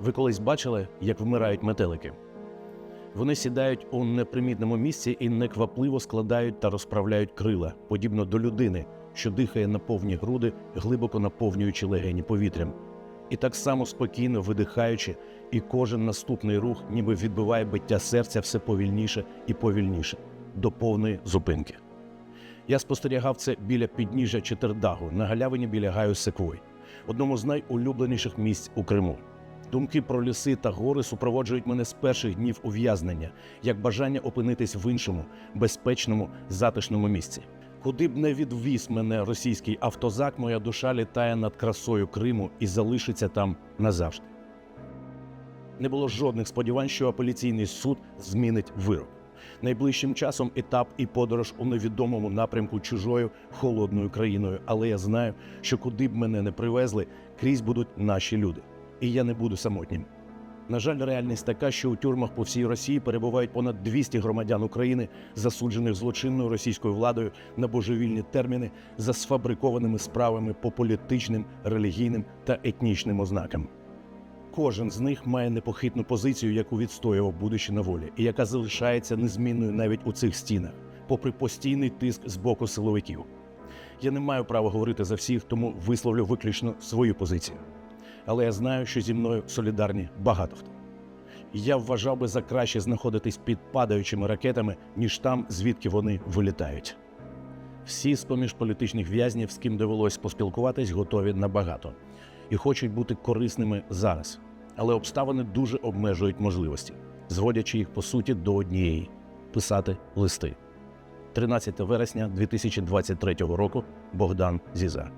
Ви колись бачили, як вмирають метелики? Вони сідають у непримітному місці і неквапливо складають та розправляють крила, подібно до людини, що дихає на повні груди, глибоко наповнюючи легені повітрям. І так само спокійно видихаючи, і кожен наступний рух ніби відбиває биття серця все повільніше і повільніше, до повної зупинки. Я спостерігав це біля підніжжя Четердагу на галявині біля Гаю Секвой, одному з найулюбленіших місць у Криму. Думки про ліси та гори супроводжують мене з перших днів ув'язнення, як бажання опинитись в іншому, безпечному, затишному місці. Куди б не відвіз мене російський автозак, моя душа літає над красою Криму і залишиться там назавжди. Не було жодних сподівань, що апеляційний суд змінить вирок. Найближчим часом етап і подорож у невідомому напрямку чужою холодною країною, але я знаю, що куди б мене не привезли, крізь будуть наші люди, і я не буду самотнім. На жаль, реальність така, що у тюрмах по всій Росії перебувають понад 200 громадян України, засуджених злочинною російською владою на божевільні терміни за сфабрикованими справами по політичним, релігійним та етнічним ознакам. Кожен з них має непохитну позицію, яку відстоював, будучи на волі, і яка залишається незмінною навіть у цих стінах, попри постійний тиск з боку силовиків. Я не маю права говорити за всіх, тому висловлю виключно свою позицію. Але я знаю, що зі мною солідарні багато хто. Я вважав би за краще знаходитись під падаючими ракетами, ніж там, звідки вони вилітають. Всі з-поміж політичних в'язнів, з ким довелось поспілкуватись, готові на багато і хочуть бути корисними зараз. Але обставини дуже обмежують можливості, зводячи їх по суті до однієї писати листи. 13 вересня 2023 року Богдан Зіза.